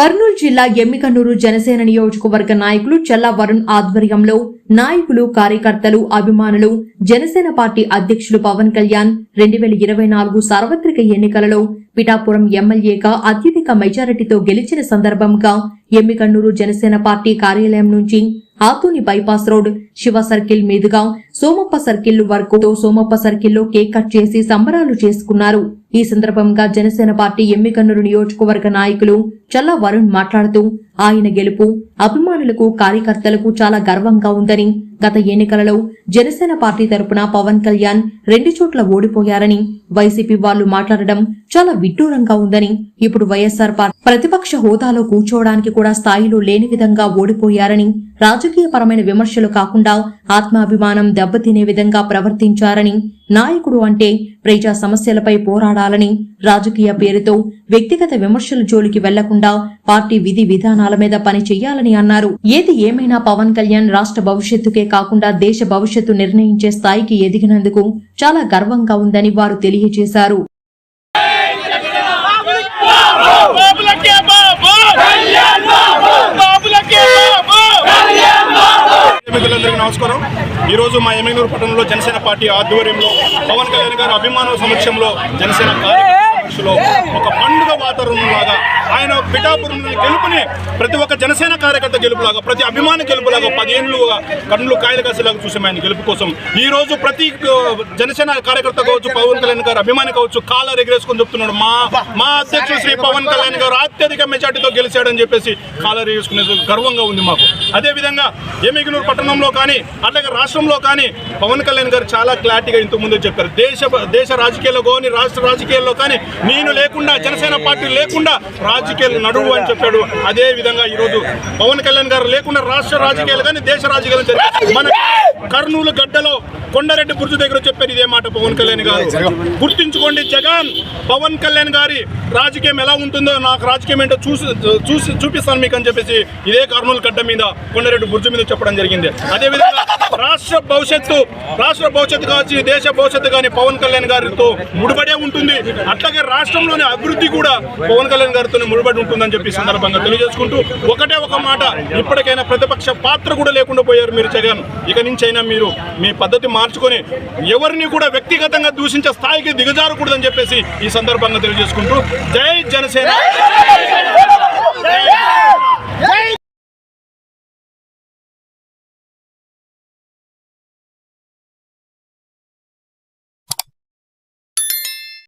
కర్నూలు జిల్లా ఎమ్మికన్నూరు జనసేన నియోజకవర్గ నాయకులు చల్లా వరుణ్ ఆధ్వర్యంలో నాయకులు కార్యకర్తలు అభిమానులు జనసేన పార్టీ అధ్యక్షులు పవన్ కళ్యాణ్ రెండు వేల ఇరవై నాలుగు సార్వత్రిక ఎన్నికలలో పిఠాపురం ఎమ్మెల్యేగా అత్యధిక మెజారిటీతో గెలిచిన సందర్భంగా ఎమ్మికన్నూరు జనసేన పార్టీ కార్యాలయం నుంచి ఆతూని బైపాస్ రోడ్ శివ సర్కిల్ మీదుగా సోమప్ప సర్కిల్ వరకు సోమప్ప సర్కిల్లో కేక్ కట్ చేసి సంబరాలు చేసుకున్నారు. ఈ సందర్భంగా జనసేన పార్టీ ఎమ్మికన్నూరు నియోజకవర్గ నాయకులు చల్ల వరుణ్ మాట్లాడుతూ ఆయన గెలుపు అభిమానులకు కార్యకర్తలకు చాలా గర్వంగా ఉందని గత ఎన్నికలలో జనసేన పార్టీ తరపున పవన్ కళ్యాణ్ రెండు చోట్ల ఓడిపోయారని వైసీపీ వాళ్ళు మాట్లాడడం చాలా విడ్డూరంగా ఉందని ఇప్పుడు వైఎస్ఆర్ పార్టీ ప్రతిపక్ష హోదాలో కూర్చోవడానికి కూడా స్థాయిలో లేని విధంగా ఓడిపోయారని రాజకీయపరమైన విమర్శలు కాకుండా ఆత్మాభిమానం దెబ్బతినే విధంగా ప్రవర్తించారని నాయకుడు అంటే ప్రజా సమస్యలపై పోరాడాలని రాజకీయ పేరుతో వ్యక్తిగత విమర్శల జోలికి వెళ్ళకుండా పార్టీ విధి విధానాల మీద పని చేయాలని అన్నారు. ఏది ఏమైనా పవన్ కళ్యాణ్ రాష్ట్ర భవిష్యత్తుకే కాకుండా దేశ భవిష్యత్తు నిర్ణయించే స్థాయికి ఎదిగినందుకు చాలా గర్వంగా ఉందని వారు తెలియజేశారు. మిత్రులందరికీ నమస్కారం. ఈరోజు మా ఎమ్మెనూరు పట్టణంలో జనసేన పార్టీ ఆధ్వర్యంలో పవన్ కళ్యాణ్ గారు అభిమానుల సమక్షంలో జనసేన కార్యక్రమం సమక్షంలో ఒక పండుగ వాతావరణం లాగా ఆయన పిఠాపురం గెలుపుని ప్రతి ఒక్క జనసేన కార్యకర్త గెలుపులాగా ప్రతి అభిమాని గెలుపులాగా పదిహేనులుగా కన్నులు కాయలు కాసేలాగా చూసాం ఆయన గెలుపు కోసం. ఈ రోజు ప్రతి జనసేన కార్యకర్త కావచ్చు పవన్ కళ్యాణ్ గారు అభిమాని కావచ్చు కాలర్ ఎగరేసుకొని చెప్తున్నాడు మా మా అధ్యక్షుడు శ్రీ పవన్ కళ్యాణ్ గారు అత్యధిక మెజార్టీతో గెలిచాడని చెప్పేసి కాలర్ ఎగిరేసుకునే గర్వంగా ఉంది మాకు. అదే విధంగా ఎమిగినూరు పట్టణంలో కానీ అట్లాగే రాష్ట్రంలో కానీ పవన్ కళ్యాణ్ గారు చాలా క్లారిటీగా ఇంతకుముందు చెప్పారు. దేశ దేశ రాజకీయాల్లో కానీ రాష్ట్ర రాజకీయాల్లో కానీ నేను లేకుండా జనసేన పార్టీ లేకుండా రాజకీయాలు నడువు అని చెప్పాడు అదే విధంగా ఈరోజు పవన్ కళ్యాణ్ గారు లేకుండా రాష్ట్ర రాజకీయాలు కానీ దేశ రాజకీయాలు జరిగాయి. మన కర్నూలు గడ్డలో కొండారెడ్డి బుర్జు దగ్గర చెప్పారు ఇదే మాట పవన్ కళ్యాణ్ గారు. గుర్తించుకోండి జగన్ పవన్ కళ్యాణ్ గారి రాజకీయం ఎలా ఉంటుందో నాకు రాజకీయం ఏంటో చూసి చూసి చూపిస్తాను మీకు అని చెప్పేసి ఇదే కర్నూలు గడ్డ మీద కొండారెడ్డి బుర్జు మీద చెప్పడం జరిగింది. అదే విధంగా రాష్ట్ర భవిష్యత్తు రాష్ట్ర భవిష్యత్తు కావచ్చు దేశ భవిష్యత్తు కానీ పవన్ కళ్యాణ్ గారితో ముడిపడే ఉంటుంది. అట్లాగే రాష్ట్రంలోని అభివృద్ధి కూడా పవన్ కళ్యాణ్ గారితో ముడిపడి ఉంటుందని చెప్పి సందర్భంగా తెలియజేసుకుంటూ ఒకటే ఒక మాట ఇప్పటికైనా ప్రతిపక్ష పాత్ర కూడా లేకుండా పోయారు మీరు జగన్ ఇక నుంచి అయినా మీరు మీ పద్ధతి మార్చుకొని ఎవరిని కూడా వ్యక్తిగతంగా దూషించే స్థాయికి దిగజారకూడదని చెప్పేసి ఈ సందర్భంగా తెలియజేసుకుంటూ జై జనసేన.